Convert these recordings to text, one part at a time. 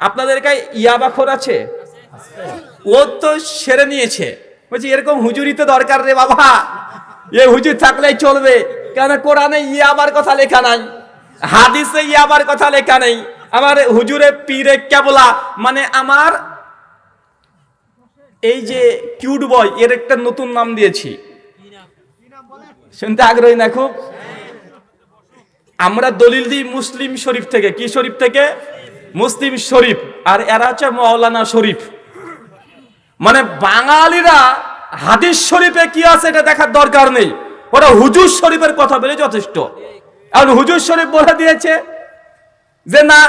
আপনাদের কাছে ইয়াবাখর আছে? ও তো সেরে নিয়েছে। বলছি, এরকম হুজুরি তো দরকার রে বাবা। এ হুজুর থাকলেই চলবে। কেন কোরআনে ইয়াবার কথা লেখা নাই? হাদিসে ইয়াবার কথা লেখা নেই। আমার হুজুরে পীরে কেবলা মানে আমার এই যে কিউট বয়, এর একটা নতুন নাম দিয়েছি। শুনতে আগ্রহী না খুব? আমরা দলিল দিই মুসলিম শরীফ থেকে। কি শরীফ থেকে? মুসলিম শরীফ আর এরা হচ্ছে মৌলানা শরীফ। মানে বাঙালিরা হাদিস শরীফে কি আছে এটা দেখার দরকার নেই। ওরা হুজুর শরীফের কথা বলে যথেষ্ট। এখন হুজুর শরীফ বলে দিয়েছে যে, না,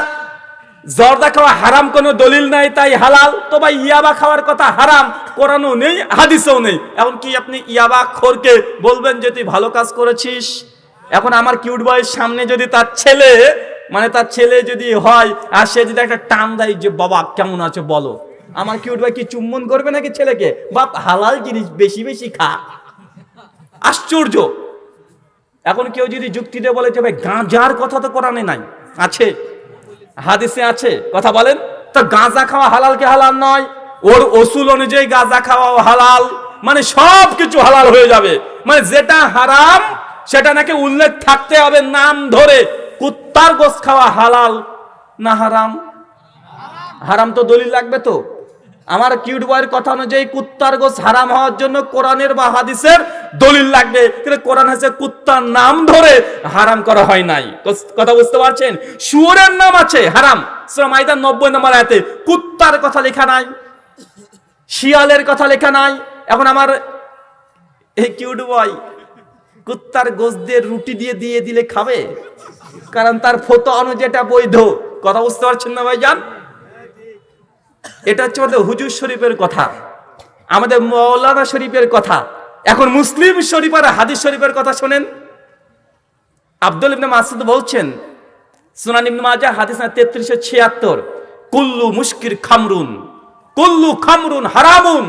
জর্দা খাওয়া হারাম, কোনো দলিল নাই, তাই হালাল। তো ভাই ইয়াবা খাওয়ার কথা হারাম, কোরআনও নেই, হাদিসেও নেই। এখন কি আপনি ইয়াবা খোরকে বলবেন যে, তুই ভালো কাজ করেছিস? এখন আমার কিউট বয়ের সামনে যদি তার ছেলে মানে তার ছেলে যদি হয়, আর সে যদি একটা টান দেয় যে, বাবা, কেমন আছে বলো? আমার কিউট ভাই কি চুম্বন করবে নাকি ছেলেকে? বাপ, হালাল জিনিস বেশি বেশি খা। আশ্চর্য! এখন কেউ যদি যুক্তি দিয়ে বলে যে, ভাই, গাঁজার কথা তো কোরআনে নাই। আছে। হাদিসে আছে। কথা বলেন। তো গাঁজা খাওয়া হালাল কি হালাল নয়? ওর ওসুল অনুযায়ী গাঁজা খাওয়া হালাল। মানে সব কিছু হালাল হয়ে যাবে। মানে যেটা হারাম, সেটা নাকি উল্লেখ থাকতে হবে নাম ধরে। কুত্তার গোস খাওয়া হালাল না হারাম? হারাম তো দলিল লাগবে তো। আমার কিউট বয়ের কথা অনুযায়ী কুত্তার গোস হারাম হওয়ার জন্য কোরআনের বা হাদিসের দলিল লাগবে। কিন্তু কোরআন হাসে কুত্তার নাম ধরে হারাম করা হয় নাই। কথা বুঝতে পারছেন? শুয়োরের নাম আছে, হারাম। সূরা মাইদার নব্বই নম্বর আয়াতে কুত্তার কথা লেখা নাই, শিয়ালের কথা লেখা নাই। এখন আমার এই কিউট বয় কুত্তার গোস দিয়ে রুটি দিয়ে দিয়ে দিলে খাবে? কারণ তার ফটো অনুযায়ী এটা বৈধ। কথা বুঝতে পারছেন না ভাইজান? এটা হচ্ছে আমাদের হুজুর শরীফের কথা, আমাদের মৌলানা শরীফের কথা। এখন মুসলিম শরীফ আর হাদিস শরীফের কথা শোনেন। আব্দুল ইবনে মাসুদ বলছেন, সুনান ইবনে মাজাহ হাদিস না তেত্রিশশো ছিয়াত্তর, কুল্লু মুশকির খামরুন, কুল্লু খামরুন হারামুন।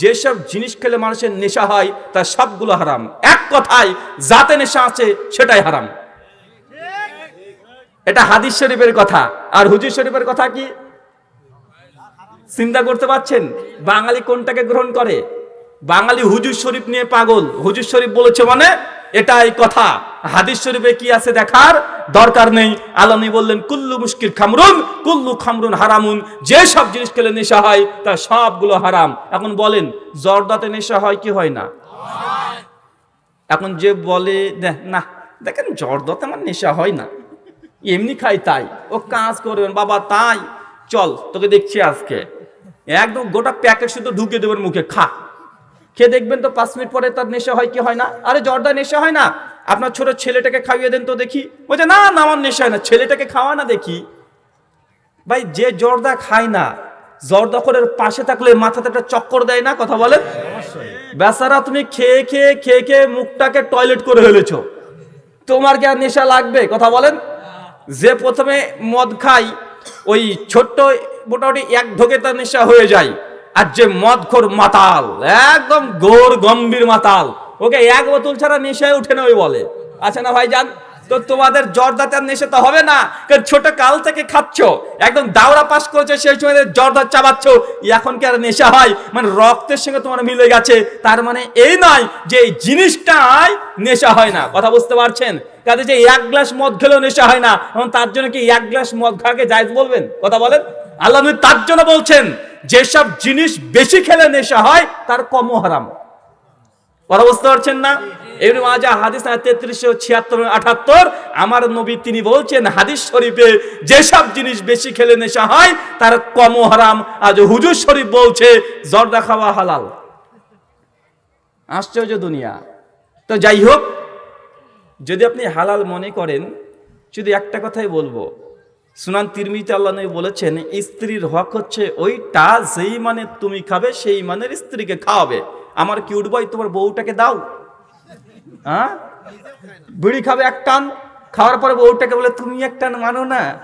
যেসব জিনিস খেলে মানুষের নেশা হয়, তার সবগুলো হারাম। এক কথায়, যাতে নেশা আছে, সেটাই হারাম। এটা হাদিস শরীফের কথা। আর হুজুর শরীফের কথা কি? চিন্তা করতে পারছেন? বাঙালি কোনটাকে গ্রহণ করে? বাঙালি হুজুর শরীফ নিয়ে পাগল। হুজুর শরীফ বলেছে মানে এটাই কথা। হাদিস শরীফে কি আছে দেখার? দরকার নেই। আলামী বললেন, কুল্লু মুশকিল খামরুন, কুল্লু খামরুন হারামুন। যে সব জিনিস খেলে নেশা হয় তা সবগুলো হারাম। এখন বলেন, জর্দাতে নেশা হয় কি হয় না? এখন যে বলে না, দেখেন জর্দাতে আমার নেশা হয় না। এমনি খাই তাই। ও কাজ করবেন বাবা তাই। চল তোকে দেখছি আজকে। একদম গোটা প্যাকেট শুধু ঢুকে দেবেন মুখে খা। খেয়ে দেখবেন তো পাঁচ মিনিট পরে তার নেশা হয় কি হয় না? আরে জর্দা নেশা হয় না? আপনার ছোট ছেলেটাকে খাইয়ে দেন তো দেখি। বলছে না না আমার নেশা হয় না। ছেলেটাকে খাওয়া না দেখি। ভাই যে জর্দা খায় না জর্দা করে পাশে থাকলে মাথাতে একটা চক্কর দেয় না? কথা বলেন? বেচারা তুমি খেয়ে খেয়ে খেয়ে খেয়ে মুখটাকে টয়লেট করে ফেলেছ। তোমার কি আর নেশা লাগবে? কথা বলেন? যে প্রথমে মদ খাই, ওই ছোট্ট মোটামুটি এক ঢোকে তার নেশা হয়ে যায়। আর যে মদখোর মাতাল, একদম গোর গম্ভীর মাতাল, ওকে এক বোতল ছাড়া নেশায় উঠে না ওই বলে। আছে না ভাই যান তো তোমাদের জর্দাতে আর নেশা তো হবে না ছোট কাল থেকে খাচ্ছ, একদম দাওরা পাস করেছে, সেই সময় জর্দা চাবাচ্ছ, এখন কি আর নেশা হয়? মানে রক্তের সঙ্গে তোমার মিলে গেছে, তার মানে এই নয় যে এই জিনিসটাই নেশা হয় না। কথা বুঝতে পারছেন? কাজে যে এক গ্লাস মদ খেলেও নেশা হয় না এবং তার জন্য কি এক গ্লাস মদ খাওয়াকে জায়জ বলবেন? কথা বলেন। আল্লাহ তার জন্য বলছেন, যেসব জিনিস বেশি খেলে নেশা হয়, তার কম হারাম। কথা বুঝতে পারছেন না? এমনি মাজা হাদিস তেত্রিশশো ছিয়াত্তর আঠাত্তর আমার নবী তিনি বলছেন হাদিস শরীফে, যেসব জিনিস বেশি খেলে নেশা হয়, তার কমও হারাম। আজ হুজুর শরীফ বলছে, জর্দা খাওয়া হালাল। আশ্চর্য দুনিয়া। তো যাই হোক যদি আপনি হালাল মনে করেন, শুধু একটা কথাই বলব। সুনান তিরমিতে আল্লাহ নবী বলেছেন, স্ত্রীর হক হচ্ছে ওইটা, যেই মানে তুমি খাবে, সেই মানের স্ত্রীকে খাওয়াবে। আমার কি উঠবই তোমার বউটাকে দাও। হ্যাঁ? বিড়ি খাবে এক টান, খাওয়ার পরে বউটাকে বলে, তুমি এক টান মানো না।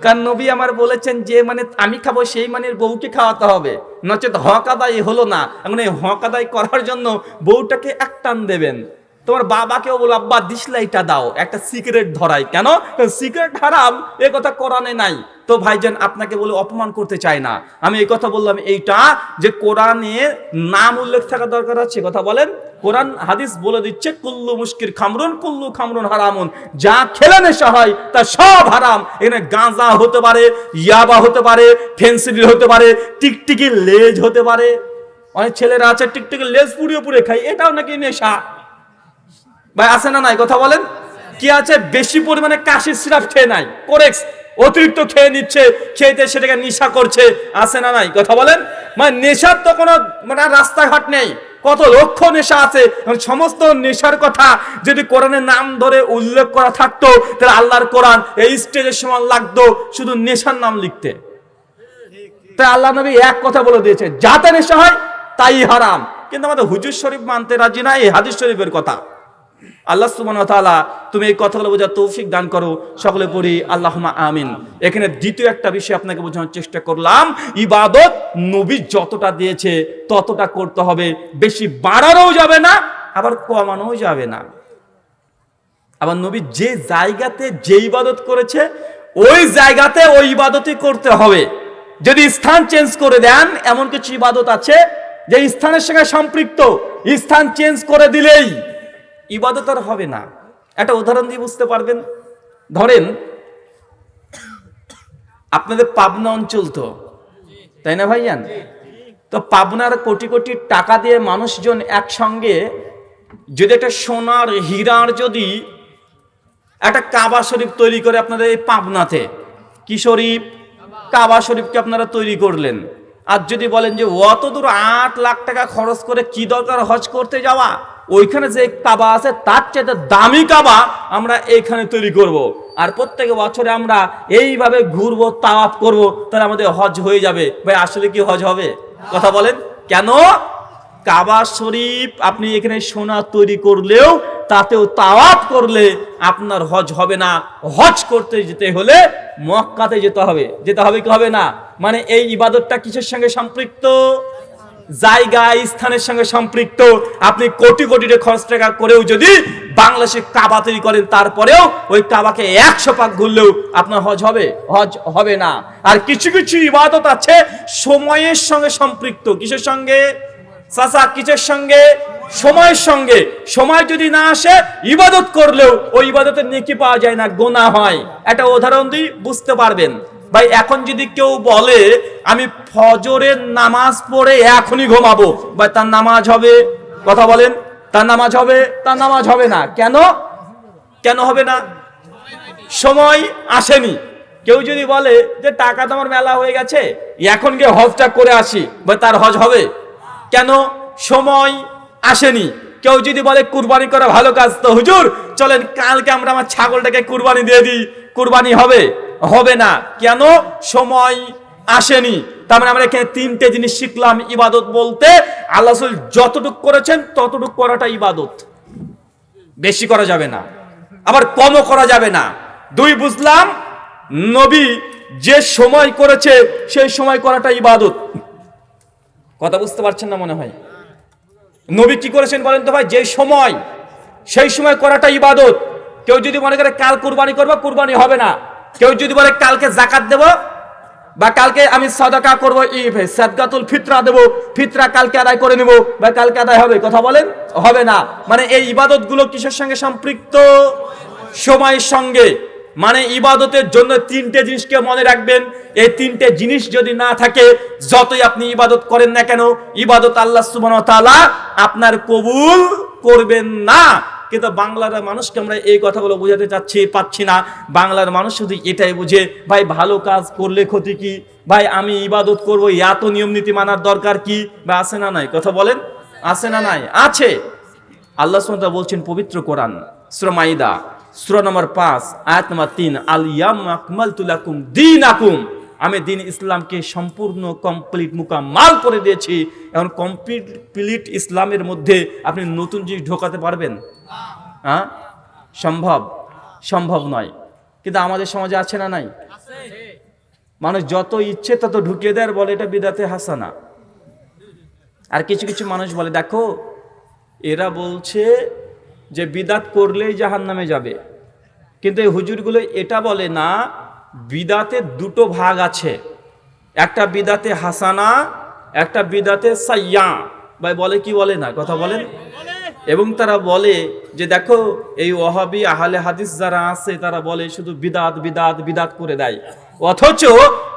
কারণ নবী আমার বলেছেন, যে মানে আমি খাব, সেই মানের বউকে খাওয়াতে হবে। নচেত হক আদায় হলো না। এখন এই হক আদায় করার জন্য বউটাকে এক টান দেবেন। তোমার বাবাকেও বলো, আব্বা দিসলাইটা দাও, একটা সিগারেট ধরাই। কেন? সিগারেট হারাম, এ কথা কোরআনে নাই। তো ভাইজান আপনাকে বলে অপমান করতে চায় না। আমি এই কথা বললাম, এইটা যে কোরআনে নাম উল্লেখ থাকা দরকার আছে, কথা বলেন। কোরআন হাদিস বলে দিচ্ছে, কুল্লু মুশকির খামরুন, কুল্লু খামরুন হারামুন। যা খেলে নেশা হয়, তা সব হারাম। এখানে গাঁজা হতে পারে, ইয়াবা হতে পারে ফেন্সিডিল হতে পারে, টিকটিকি লেজ হতে পারে। অনেক ছেলেরা আছে, টিকটিকি লেজ পুড়িয়ে পুড়ে খায়, এটাও নাকি নেশা। ভাই, আছে না নাই? কথা বলেন। কি আছে? বেশি পরিমাণে কাশির সিরাপ খেয়ে নাই। কোরেক্স অতিরিক্ত খেয়ে নিচ্ছে খেয়েতে সেটাকে নেশা করছে। আছে না নাই? কথা বলেন। মানে নেশার তো কোনো মানে রাস্তাঘাট নেই। কত লক্ষ নেশা আছে। সমস্ত নেশার কথা যদি কোরআনের নাম ধরে উল্লেখ করা থাকতো, তাহলে আল্লাহর কোরআন এই স্টেজের সময় লাগতো শুধু নেশার নাম লিখতে। তাই আল্লাহ নবী এক কথা বলে দিয়েছে, যাতে নেশা হয়, তাই হারাম। কিন্তু আমাদের হুজুর শরীফ মানতে রাজি না, এই হাদিস শরীফের কথা। আল্লাহ ওয়া তাআলা, তুমি এই কথাগুলো বোঝার তৌফিক দান করো। সকলে পড়ি, আল্লাহুম্মা আমিন। এখানে দ্বিতীয় একটা বিষয় আপনাকে বোঝানোর চেষ্টা করলাম। ইবাদত নবী যতটা দিয়েছে, ততটা করতে হবে। বেশি বাড়ানোও যাবে না, আবার কমানোও যাবে না। আবার নবী যে জায়গাতে যে ইবাদত করেছে, ওই জায়গাতে ওই ইবাদতই করতে হবে। যদি স্থান চেঞ্জ করে দেন, এমন কিছু ইবাদত আছে, যে স্থানের সঙ্গে সম্পৃক্ত। স্থান চেঞ্জ করে দিলেই ইবাদত আর হবে না। একটা উদাহরণ দিয়ে বুঝতে পারবেন? ধরেন, আপনাদের পাবনা অঞ্চল তো। তাই না ভাইয়ান? তো পাবনার কোটি কোটি টাকা দিয়ে মানুষজন একসঙ্গে যদি একটা সোনার হীরার যদি একটা কাবা শরীফ তৈরি করে আপনাদের এই পাবনাতে, কি শরীফ? কাবা শরীফকে আপনারা তৈরি করলেন। আর যদি বলেন যে অত দূর আট লাখ টাকা খরচ করে কি দরকার হজ করতে যাওয়া? ওইখানে যে কাবা আছে, তার চেয়ে দামি কাবা আমরা এইখানে তৈরি করব। আর প্রত্যেক বছরে আমরা এইভাবে ঘুরবো, তাওয়াফ করব, তাহলে আমাদের হজ হয়ে যাবে। ভাই, আসলে কি হজ হবে? কথা বলেন। কেন? কাবা শরীফ আপনি এখানে সোনা তৈরি করলেও, তাতেও তাওয়াফ করলে আপনার হজ হবে না। হজ করতে যেতে হলে মক্কাতে যেতে হবে। যেতে হবে কি হবে না? মানে এই ইবাদতটা কিসের সঙ্গে সম্পৃক্ত? জায়গা, স্থানের সঙ্গে সম্পৃক্ত। আপনি কোটি কোটি খরচ টাকা করেও যদি বাংলাদেশে কাবা তৈরি করেন, তারপরেও ওই কাবাকে একশো পাক ঘুরলেও আপনার হজ হবে? হজ হবে না। আর কিছু কিছু ইবাদত আছে, সময়ের সঙ্গে সম্পৃক্ত। কিসের সঙ্গে? চাচা, কিসের সঙ্গে? সময়ের সঙ্গে। সময় যদি না আসে, ইবাদত করলেও ওই ইবাদতের নেকি পাওয়া যায় না গোনা হয়। একটা উদাহরণ দিই, বুঝতে পারবেন। ভাই, এখন যদি কেউ বলে, আমি ফজরের নামাজ পড়ে এখনই ঘুমাবো। ভাই, তার নামাজ হবে, কথা বলেন, তার নামাজ হবে, তার নামাজ হবে না। কেন? কেন হবে না? সময় আসেনি। কেউ যদি বলে যে, টাকা তো আমার মেলা হয়ে গেছে, এখন গিয়ে হজটা করে আসি। বা তার হজ হবে। কেন? সময় আসেনি। কেউ যদি বলে, কুরবানি করা ভালো কাজ তো হুজুর, চলেন কালকে আমরা আমার ছাগলটাকে কুরবানি দিয়ে দিই। কুরবানি হবে? হবে না। কেন? সময় আসেনি। তার মানে আমরা এখানে তিনটে জিনিস শিখলাম ইবাদত বলতে। আল্লাহ যতটুক করেছেন, ততটুক করাটা ইবাদত। বেশি করা যাবে না। আবার কমও করা যাবে না। দুই, বুঝলাম নবী যে সময় করেছে, সেই সময় করাটা ইবাদত। কথা বুঝতে পারছেন না মনে হয়? নবী কি করেছেন বলেন তো ভাই? যে সময়, সেই সময় করাটা ইবাদত। কেউ যদি মনে করে কাল কুরবানি করব, কুরবানি হবে না। কেউ যদি বলে কালকে জাকাত দেব বা কালকে আমি সাদাকা করব সাদগাতুল ফিতরা দেবো, ফিতরা কালকে আদায় করে নেব, বা কালকে আদায় হবে, কথা বলেন? হবে না। মানে এই ইবাদতগুলো কিসের সঙ্গে সম্পৃক্ত? সময়ের সঙ্গে। মানে ইবাদতের জন্য তিনটে জিনিসকে মনে রাখবেন। এই তিনটে জিনিস যদি না থাকে, যতই আপনি ইবাদত করেন না কেন, ইবাদত আল্লাহ ওয়া আপনার কবুল করবেন না। কিন্তু বাংলার মানুষকে আমরা এই কথাগুলো বোঝাতে চাচ্ছি, পাচ্ছি না। বাংলার মানুষ শুধু এটাই বুঝে, ভাই, ভালো কাজ করলে ক্ষতি কি? ভাই, আমি ইবাদত করব, এত নিয়ম নীতি মানার দরকার কি? বা আছে না নাই? কথা বলেন। আছে না নাই? আছে। আল্লাহ সুবহানাহু বলছেন পবিত্র কোরআন, সূরা মাইদা। সূরা নম্বর 5 আয়াত নম্বর 3 আল ইয়াম আকমালতু লাকুম দীনাকুম আমি দিন ইসলামকে সম্পূর্ণ কমপ্লিট মুকাম্মাল করে দিয়েছি। এখন কমপ্লিট ইসলামের মধ্যে আপনি নতুন জিনিস ঢোকাতে পারবেন? হ্যাঁ? সম্ভব? সম্ভব নয়। কিন্তু আমাদের সমাজে আছে না নাই? মানুষ যত ইচ্ছে তত ঢুকিয়ে দেয় আর বলে এটা বিদাতে হাসানা। আর কিছু কিছু মানুষ বলে, দেখো, এরা বলছে যে বিদাত করলেই জাহান নামে যাবে। কিন্তু এই হুজুরগুলো এটা বলে, না, বিদাতে দুটো ভাগ আছে। একটা বিদাতে হাসানা, একটা বিদাতে সাইয়া। ভাই, বলে কি বলে না? কথা বলেন। এবং তারা বলে যে, দেখো, এই ওহাবি আহলে হাদিস যারা আছে, তারা বলে শুধু বিদাত বিদাত বিদাত করে দেয়। অথচ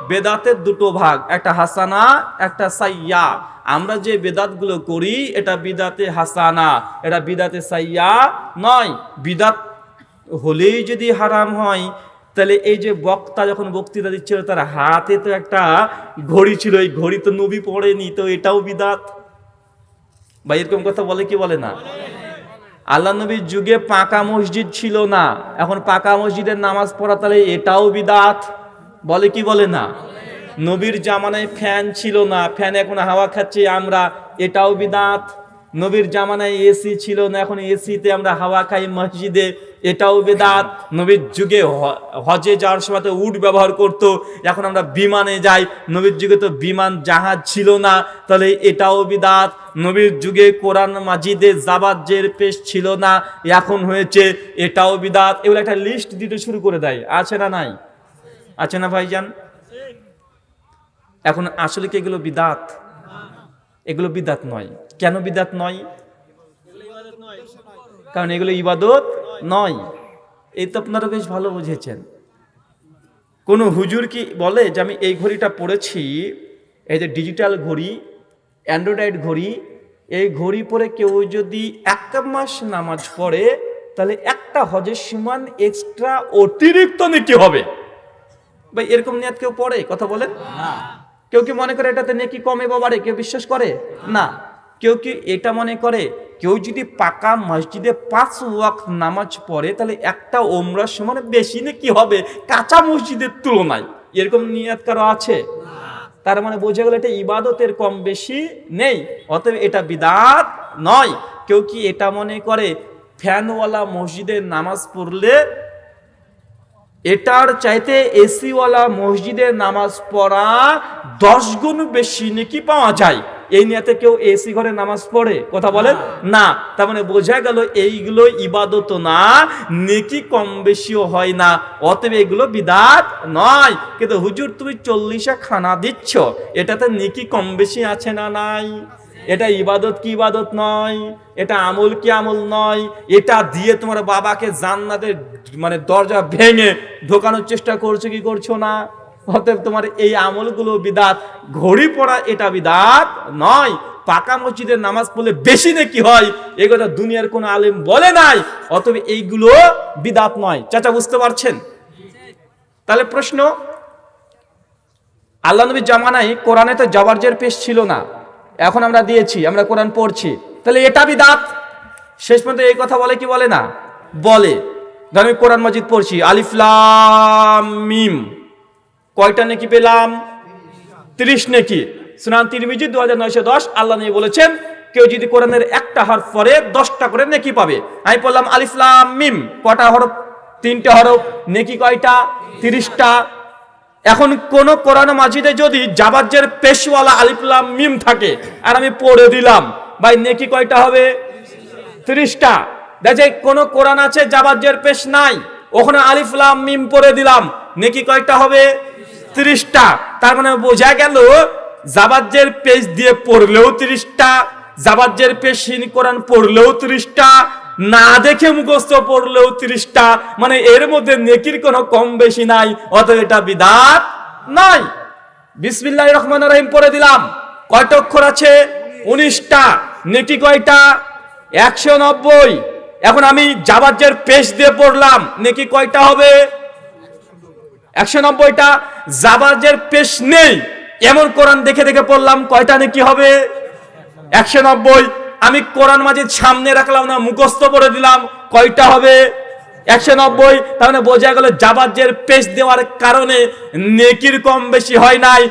বেদাতের দুটো ভাগ, একটা হাসানা, একটা সাইয়া আমরা যে বেদাতগুলো করি, এটা বিদাতে হাসানা, এটা বিদাতে সাইয়া নয়। বিদাত হলেই যদি হারাম হয়, তাহলে এই যে বক্তা যখন বক্তৃতা দিচ্ছিল, তার হাতে তো একটা ঘড়ি ছিল, এই ঘড়ি তো নবী পড়েনি, তো এটাও বিদাত? বা এরকম কথা বলে কি বলে না? আল্লাহ নবীর যুগে পাকা মসজিদ ছিল না। এখন পাকা মসজিদের নামাজ পড়া, তাহলে এটাও বিদাত? বলে কি বলে না? নবীর জামানায় ফ্যান ছিল না, ফ্যান এখন হাওয়া খাচ্ছি, আমরা এটাও বিদাত। নবীর জামানায় এসি ছিল না, এখন এসিতে আমরা হাওয়া খাই মসজিদে, এটাও বেদাত। নবীর যুগে হজে যাওয়ার সময় তো উট ব্যবহার করত, এখন আমরা বিমানে যাই। নবীর যুগে তো বিমান, জাহাজ ছিল না, তাহলে এটাও বিদাত। নবীর যুগে কোরআন মাজিদে জাবাজের পেশ ছিল না, এখন হয়েছে এটাও বিদাত। এগুলো একটা লিস্ট দিতে শুরু করে দেয়, আছে না নাই? আছে না ভাইজান? এখন আসলে কি এগুলো বিদাত? এগুলো বিদাত নয়। কেন বিদাত নয়? কারণ এগুলো ইবাদত নয়। এই তো আপনারা বেশ ভালো বুঝেছেন। কোনো হুজুর কি বলে যে আমি এই ঘড়িটা পড়েছি, এই যে ডিজিটাল ঘড়ি, অ্যান্ড্রয়েড ঘড়ি, এই ঘড়ি পরে কেউ যদি এক মাস নামাজ পড়ে, তাহলে একটা হজের সমান এক্সট্রা অতিরিক্ত নেকি হবে? ভাই এরকম নিয়াত কেউ পড়ে? কথা বলেন। কেউ কি মনে করে এটাতে নেকি কমে বা বাড়ে কেউ বিশ্বাস করে? না। কেউ কি এটা মনে করে? কেউ যদি পাকা মসজিদে পাঁচ ওয়াক্ত নামাজ পড়ে তাহলে একটা ওমরার সমান বেশি নাকি হবে কাঁচা মসজিদের তুলনায়। এরকম নিয়াত কারও আছে? তার মানে বোঝা গেল এটা ইবাদতের কম বেশি নেই অতএব এটা বিদাত নয়। কেউ কি এটা মনে করে? ফ্যানওয়ালা মসজিদে নামাজ পড়লে এটার চাইতে এসিওয়ালা মসজিদে নামাজ পড়া দশ গুণ বেশি নাকি পাওয়া যায়। এই নিয়েতে কেউ এসি ঘরে নামাজ পড়ে? কথা বলেন? না। তার মানে বোঝা গেল এইগুলো ইবাদত না নেকি কম বেশিও হয় না অতএব এগুলো বিদাত নয়। কিন্তু হুজুর তুমি চল্লিশে খানা দিচ্ছ এটাতে নেকি কম বেশি আছে না নাই? এটা ইবাদত কি ইবাদত নয়? এটা আমল কি আমল নয়? এটা দিয়ে তোমার বাবাকে জান্নাতের মানে দরজা ভেঙে ঢোকানোর চেষ্টা করছ কি করছ না? অতএব তোমার এই আমলগুলো বিদাত। ঘড়ি পড়া এটা বিদাত নয়। পাকা মসজিদের নামাজ পড়লে বেশি নাকি হয়? এই কথা দুনিয়ার কোনো আলেম বলে নাই। অতএব এইগুলো বিদাত নয়। চাচা, বুঝতে পারছেন? তাহলে প্রশ্ন, আল্লাহ নবীর জামানায় কোরআনে তো জবরজের পেশ ছিল না। এখন আমরা দিয়েছি, আমরা কোরআন পড়ছি। তাহলে এটা বিদাত? শেষ পর্যন্ত এই কথা বলে কি বলে না? বলে। ধর আমি কোরআন মজিদ পড়ছি। আলিফলাম মিম। কয়টা নেকি পেলাম? তিরিশ নেকি। সুনান তিরমিজি দু হাজার নয়শো দশ আল্লাহ নিয়ে বলেছেন, কেউ যদি কোরআনের একটা হরফ পরে দশটা করে নেকি পাবে। আমি বললাম আলিফলাম মিম। কটা হরফ? তিনটে হরফ। নেকি কয়টা? তিরিশটা। এখন কোন কোরআন মাজিদে যদি জাবাজ্যের পেশওয়ালা আলিফলাম মিম থাকে, আর আমি পড়ে দিলাম, ভাই নেকি কয়টা হবে? তিরিশটা। দেখে কোন কোরআন আছে জাবাজ্যের পেশ নাই, ওখানে আলিফলাম মিম পড়ে দিলাম, নেকি কয়টা হবে? তিরিশটা। তার মানে বোঝা গেল জাবাজ্যের পেজ দিয়ে পড়লেও তিরিশটা জাবাজ্যের পেশহীন কোরআন পড়লেও তিরিশটা না দেখে মুখস্থ পড়লেও তিরিশটা মানে এর মধ্যে নেকির কোনো কম বেশি নাই অত এটা বিদাত নাই। বিসমিল্লাহ রহমান রহিম পড়ে দিলাম। কয়টা অক্ষর আছে? উনিশটা। নেকি কয়টা? একশো নব্বই। এখন আমি জাবাজ্যের পেশ দিয়ে পড়লাম। নেকি কয়টা হবে? একশো নব্বইটা। জাবাজের পেশ নেই। এমন কোরআন দেখে দেখে পড়লাম। কয়টা নাকি হবে? একশো নব্বই। আমি কোরআন মাজিদ সামনে রাখলাম না, মুখস্থ করে দিলাম। কয়টা হবে? একশো নব্বই। তার মানে বোঝা গেল জাবাজের পেশ দেওয়ার কারণে নেকির কম বেশি হয় নাই।